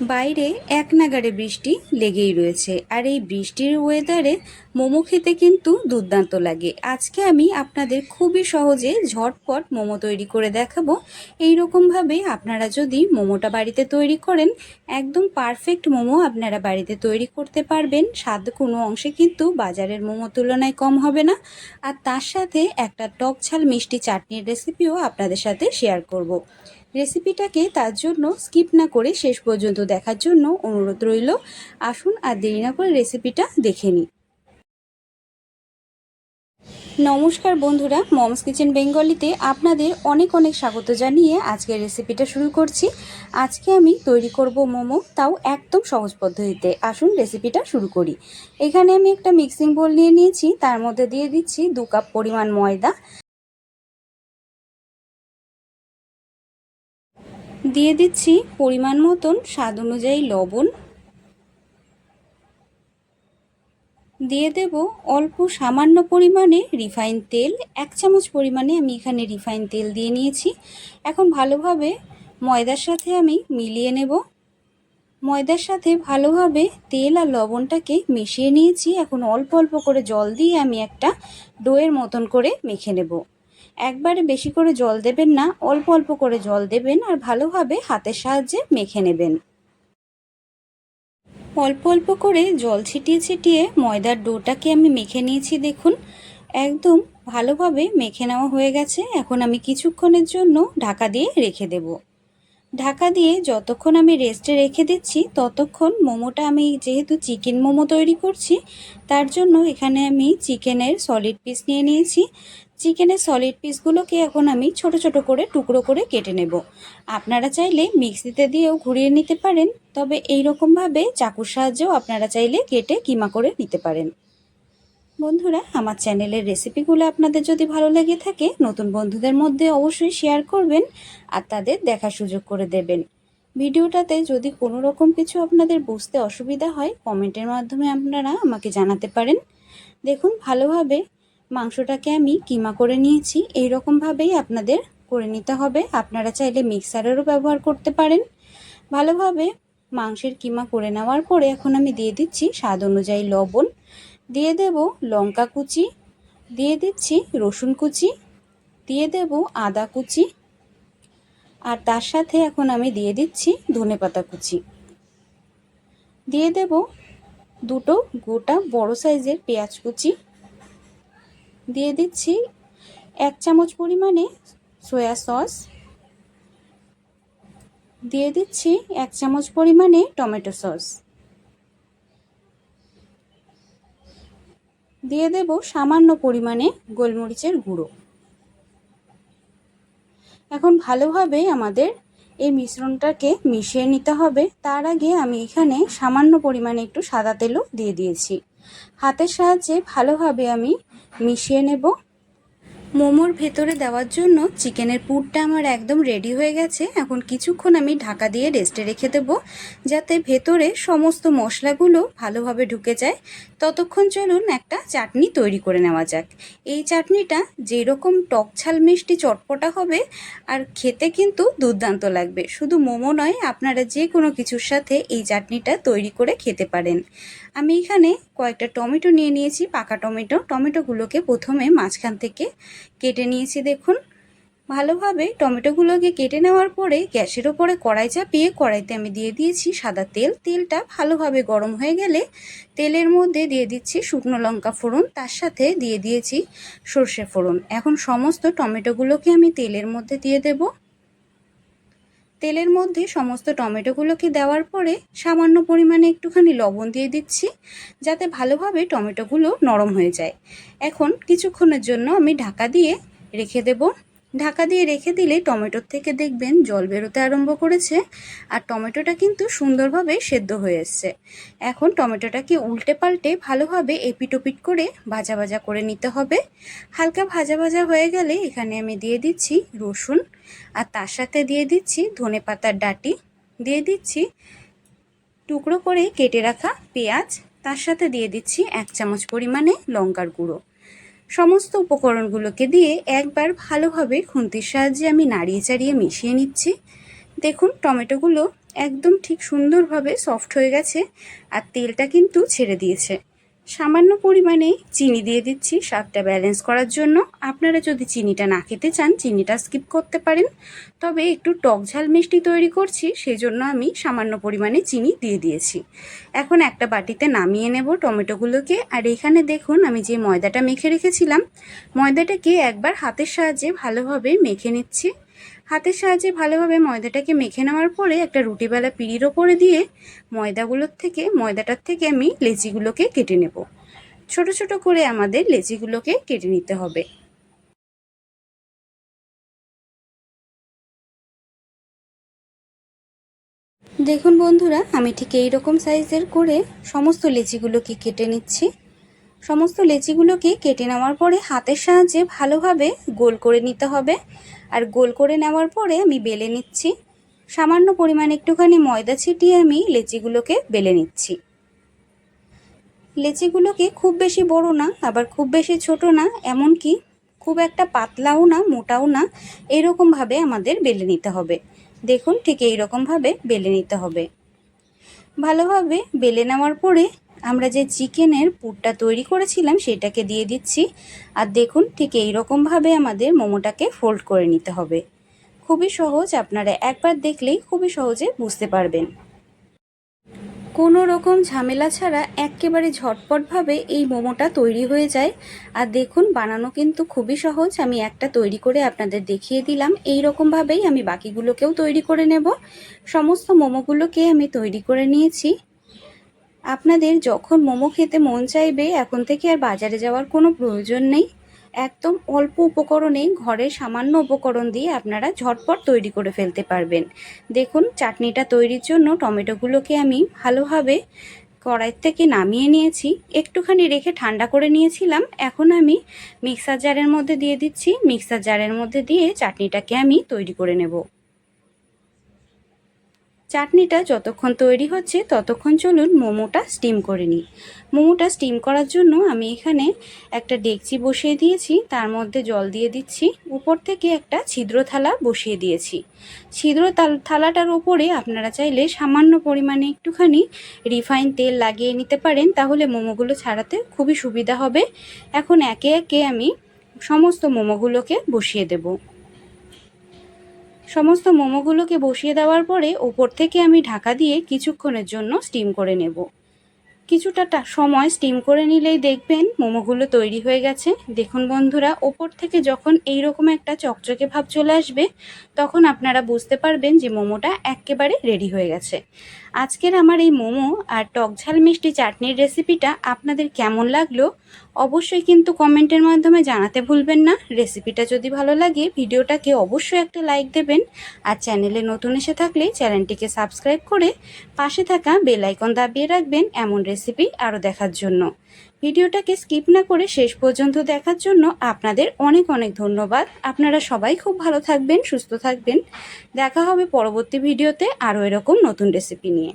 বাইরে এক নাগাড়ে বৃষ্টি লেগেই রয়েছে। আর এই বৃষ্টির ওয়েদারে মোমো খেতে কিন্তু দুর্দান্ত লাগে। আজকে আমি আপনাদের খুবই সহজে ঝটপট মোমো তৈরি করে দেখাবো। এই রকমভাবে আপনারা যদি মোমোটা বাড়িতে তৈরি করেন, একদম পারফেক্ট মোমো আপনারা বাড়িতে তৈরি করতে পারবেন। স্বাদ কোনো অংশে কিন্তু বাজারের মোমো তুলনায় কম হবে না। আর তার সাথে একটা টক ঝাল মিষ্টি চাটনির রেসিপিও আপনাদের সাথে শেয়ার করব। রেসিপিটাকে তার জন্য স্কিপ না করে শেষ পর্যন্ত দেখার জন্য অনুরোধ রইল। আসুন আর দেরি না করে রেসিপিটা দেখে নিই। নমস্কার বন্ধুরা, মমস কিচেন বেঙ্গলিতে আপনাদের অনেক অনেক স্বাগত জানিয়ে আজকের রেসিপিটা শুরু করছি। আজকে আমি তৈরি করব মোমো, তাও একদম সহজ পদ্ধতিতে। আসুন রেসিপিটা শুরু করি। এখানে আমি একটা মিক্সিং বোল নিয়ে নিয়েছি, তার মধ্যে দিয়ে দিচ্ছি দু কাপ পরিমাণ ময়দা। দিয়ে দিচ্ছি পরিমাণ মতন স্বাদ অনুযায়ী লবণ। দিয়ে দেব অল্প সামান্য পরিমাণে রিফাইন তেল। এক চামচ পরিমাণে আমি এখানে রিফাইন তেল দিয়ে নিয়েছি। এখন ভালোভাবে ময়দার সাথে আমি মিলিয়ে নেব। ময়দার সাথে ভালোভাবে তেল আর লবণটাকে মিশিয়ে নিয়েছি। এখন অল্প অল্প করে জল দিয়ে আমি একটা ডোয়ের মতন করে মেখে নেব। একবারে বেশি করে জল দেবেন না, অল্প অল্প করে জল দেবেন আর ভালোভাবে হাতের সাহায্যে মেখে নেবেন। অল্প অল্প করে জল ছিটিয়ে ছিটিয়ে ময়দার ডোটাকে আমি মেখে নিয়েছি, দেখুন। একদম ভালোভাবে মেখে নেওয়া হয়ে গেছে। এখন আমি কিছুক্ষণের জন্য ঢাকা দিয়ে রেখে দেব। ঢাকা দিয়ে যতক্ষণ আমি রেস্টে রেখে দিচ্ছি, ততক্ষণ মোমোটা আমি যেহেতু চিকেন মোমো তৈরি করছি, তার জন্য এখানে আমি চিকেনের সলিড পিস নিয়ে নিয়েছি। চিকেনের সলিড পিসগুলোকে এখন আমি ছোট ছোট করে টুকরো করে কেটে নেব। আপনারা চাইলে মিক্সিতে দিয়েও ঘুরিয়ে নিতে পারেন, তবে এই রকমভাবে চাকুর সাহায্যেও আপনারা চাইলে কেটে কিমা করে নিতে পারেন। বন্ধুরা, আমার চ্যানেলের রেসিপিগুলো আপনাদের যদি ভালো লেগে থাকে, নতুন বন্ধুদের মধ্যে অবশ্যই শেয়ার করবেন আর তাদের দেখার সুযোগ করে দেবেন। ভিডিওটাতে যদি কোনো রকম কিছু আপনাদের বুঝতে অসুবিধা হয়, কমেন্টের মাধ্যমে আপনারা আমাকে জানাতে পারেন। দেখুন, ভালোভাবে মাংসটাকে আমি কিমা করে নিয়েছি। এই রকমভাবেই আপনাদের করে নিতে হবে। আপনারা চাইলে মিক্সারেরও ব্যবহার করতে পারেন। ভালোভাবে মাংসের কিমা করে নেওয়ার পরে এখন আমি দিয়ে দিচ্ছি স্বাদ অনুযায়ী লবণ। দিয়ে দেব লঙ্কা কুচি, দিয়ে দিচ্ছি রসুন কুচি, দিয়ে দেব আদা কুচি, আর তার সাথে এখন আমি দিয়ে দিচ্ছি ধনে পাতা কুচি। দিয়ে দেব দুটো গোটা বড় সাইজের পেঁয়াজ কুচি, দিয়ে দিচ্ছি এক চামচ পরিমাণে সয়া সস, দিয়ে দিচ্ছি এক চামচ পরিমাণে টমেটো সস। দিয়ে দেব সামান্য পরিমাণে গোলমরিচের গুঁড়ো। এখন ভালোভাবে আমাদের এই মিশ্রণটাকে মিশিয়ে নিতে হবে। তার আগে আমি এখানে সামান্য পরিমাণে একটু সাদা তেলও দিয়ে দিয়েছি। হাতের সাহায্যে ভালোভাবে আমি মিশিয়ে নেব। মোমোর ভেতরে দেওয়ার জন্য চিকেনের পুরটা আমার একদম রেডি হয়ে গেছে। এখন কিছুক্ষণ আমি ঢাকা দিয়ে রেস্টে রেখে দেব, যাতে ভেতরে সমস্ত মশলাগুলো ভালোভাবে ঢুকে যায়। ততক্ষণ চলুন একটা চাটনি তৈরি করে নেওয়া যাক। এই চাটনিটা যেরকম টক ঝাল মিষ্টি চটপটা হবে, আর খেতে কিন্তু দুর্দান্ত লাগবে। শুধু মোমো নয়, আপনারা যে কোনো কিছুর সাথে এই চাটনিটা তৈরি করে খেতে পারেন। আমি এখানে কয়েকটা টমেটো নিয়ে নিয়েছি, পাকা টমেটো। টমেটোগুলোকে প্রথমে মাঝখান থেকে কেটে নিয়েছি, দেখুন। ভালোভাবে টমেটোগুলোকে কেটে নেওয়ার পরে গ্যাসের ওপরে কড়াই চাপিয়ে কড়াইতে আমি দিয়ে দিয়েছি সাদা তেল। তেলটা ভালোভাবে গরম হয়ে গেলে তেলের মধ্যে দিয়ে দিচ্ছি শুকনো লঙ্কা ফোড়ন, তার সাথে দিয়ে দিয়েছি সর্ষে ফোড়ন। এখন সমস্ত টমেটোগুলোকে আমি তেলের মধ্যে দিয়ে দেবো। তেলের মধ্যে সমস্ত টমেটোগুলোকে দেওয়ার পরে সামান্য পরিমাণে একটুখানি লবণ দিয়ে দিচ্ছি, যাতে ভালোভাবে টমেটোগুলো নরম হয়ে যায়। এখন কিছুক্ষণের জন্য আমি ঢাকা দিয়ে রেখে দেব ঢাকা দিয়ে রেখে দিলে টমেটোর থেকে দেখবেন জল বেরোতে আরম্ভ করেছে আর টমেটোটা কিন্তু সুন্দরভাবে সেদ্ধ হয়ে এসছে। এখন টমেটোটাকে উল্টে পাল্টে ভালোভাবে এপিটোপিট করে ভাজা ভাজা করে নিতে হবে। হালকা ভাজা ভাজা হয়ে গেলে এখানে আমি দিয়ে দিচ্ছি রসুন আর তার সাথে দিয়ে দিচ্ছি ধনে পাতার ডাটি। দিয়ে দিচ্ছি টুকরো করে কেটে রাখা পেঁয়াজ। তার সাথে দিয়ে দিচ্ছি এক চামচ পরিমাণে লঙ্কার গুঁড়ো। সমস্ত উপকরণগুলোকে দিয়ে একবার ভালোভাবে খুন্তির সাহায্যে আমি নাড়িয়ে চাড়িয়ে মিশিয়ে নিচ্ছি। দেখুন, টমেটোগুলো একদম ঠিক সুন্দরভাবে সফট হয়ে গেছে আর তেলটা কিন্তু ছেড়ে দিয়েছে। সামান্য পরিমাণে চিনি দিয়ে দিচ্ছি। স্বাদটা ব্যালেন্স করার জন্য। আপনারা যদি চিনিটা না খেতে চান, চিনিটা স্কিপ করতে পারেন। তবে একটু টক ঝাল মিষ্টি তৈরি করছি সেই জন্য আমি সামান্য পরিমাণে চিনি দিয়ে দিয়েছি। এখন একটা বাটিতে নামিয়ে নেব টমেটোগুলোকে। আর এখানে দেখুন, আমি যে ময়দাটা মেখে রেখেছিলাম, ময়দাটাকে একবার হাতের সাহায্যে ভালোভাবে মেখে নিচ্ছি। হাতের সাহায্যে ভালোভাবে ময়দাটাকে মেখে নেওয়ার পরে একটা রুটিবেলা পিড়ির ওপরে দিয়ে ময়দাগুলোর থেকে, ময়দাটার থেকে আমি লেচিগুলোকে কেটে নেব। ছোট ছোট করে আমাদের লেচিগুলোকে কেটে নিতে হবে। দেখুন বন্ধুরা, আমি ঠিক এই রকম সাইজের করে সমস্ত লেচিগুলোকে কেটে নিচ্ছি। সমস্ত লেচিগুলোকে কেটে নেওয়ার পরে হাতের সাহায্যে ভালোভাবে গোল করে নিতে হবে। আর গোল করে নেওয়ার পরে আমি বেলে নিচ্ছি। সামান্য পরিমাণ একটুখানি ময়দা ছিটিয়ে আমি লেচিগুলোকে বেলে নিচ্ছি। লেচিগুলোকে খুব বেশি বড় না, আবার খুব বেশি ছোট না, এমনকি খুব একটা পাতলাও না, মোটাও না, এরকমভাবে আমাদের বেলে নিতে হবে। দেখুন ঠিক এইরকমভাবে বেলে নিতে হবে। ভালোভাবে বেলে নেওয়ার পরে আমরা যে চিকেনের পুরটা তৈরি করেছিলাম সেটাকে দিয়ে দিচ্ছি। আর দেখুন, ঠিক এই রকমভাবে আমাদের মোমোটাকে ফোল্ড করে নিতে হবে। খুবই সহজ, আপনারা একবার দেখলেই খুবই সহজে বুঝতে পারবেন। কোনো রকম ঝামেলা ছাড়া একেবারে ঝটপটভাবে এই মোমোটা তৈরি হয়ে যায়। আর দেখুন, বানানো কিন্তু খুবই সহজ। আমি একটা তৈরি করে আপনাদের দেখিয়ে দিলাম। এই রকমভাবেই আমি বাকিগুলোকেও তৈরি করে নেব। সমস্ত মোমোগুলোকে আমি তৈরি করে নিয়েছি। আপনাদের যখন মোমো খেতে মন চাইবে, এখন থেকে আর বাজারে যাওয়ার কোনো প্রয়োজন নেই। একদম অল্প উপকরণে ঘরের সামান্য উপকরণ দিয়ে আপনারা ঝটপট তৈরি করে ফেলতে পারবেন। দেখুন, চাটনিটা তৈরির জন্য টমেটোগুলোকে আমি ভালোভাবে কড়াই থেকে নামিয়ে নিয়েছি। একটুখানি রেখে ঠান্ডা করে নিয়েছিলাম। এখন আমি মিক্সার জারের মধ্যে দিয়ে দিচ্ছি। মিক্সার জারের মধ্যে দিয়ে চাটনিটাকে আমি তৈরি করে নেব। চাটনিটা যতক্ষণ তৈরি হচ্ছে ততক্ষণ চলুন মোমোটা স্টিম করে নিই। মোমোটা স্টিম করার জন্য আমি এখানে একটা ডেকচি বসিয়ে দিয়েছি, তার মধ্যে জল দিয়ে দিচ্ছি, উপর থেকে একটা ছিদ্র থালা বসিয়ে দিয়েছি। ছিদ্র থালাটার ওপরে আপনারা চাইলে সামান্য পরিমাণে একটুখানি রিফাইন তেল লাগিয়ে নিতে পারেন, তাহলে মোমোগুলো ছাড়াতে খুবই সুবিধা হবে। এখন একে একে আমি সমস্ত মোমোগুলোকে বসিয়ে দেবো। সমস্ত মোমোগুলোকে বসিয়ে দেওয়ার পরে ওপর থেকে আমি ঢাকা দিয়ে কিছুক্ষণের জন্য স্টিম করে নেব। কিছুটা সময় স্টিম করে নিলেই দেখবেন মোমোগুলো তৈরি হয়ে গেছে। দেখুন বন্ধুরা, ওপর থেকে যখন এই রকম একটা চকচকে ভাব চলে আসবে, তখন আপনারা বুঝতে পারবেন যে মোমোটা একেবারে রেডি হয়ে গেছে। আজকের আমার এই মোমো আর টক ঝাল মিষ্টি চাটনির রেসিপিটা আপনাদের কেমন লাগল অবশ্যই কিন্তু কমেন্টের মাধ্যমে জানাতে ভুলবেন না। রেসিপিটা যদি ভালো লাগে, ভিডিওটাকে অবশ্যই একটা লাইক দেবেন। আর চ্যানেলে নতুন এসে থাকলে চ্যানেলটিকে সাবস্ক্রাইব করে পাশে থাকা বেল আইকন দাবিয়ে রাখবেন এমন রেসিপি আরও দেখার জন্য। ভিডিওটাকে স্কিপ না করে শেষ পর্যন্ত দেখার জন্য আপনাদের অনেক অনেক ধন্যবাদ। আপনারা সবাই খুব ভালো থাকবেন, সুস্থ থাকবেন। দেখা হবে পরবর্তী ভিডিওতে আরও এরকম নতুন রেসিপি নিয়ে।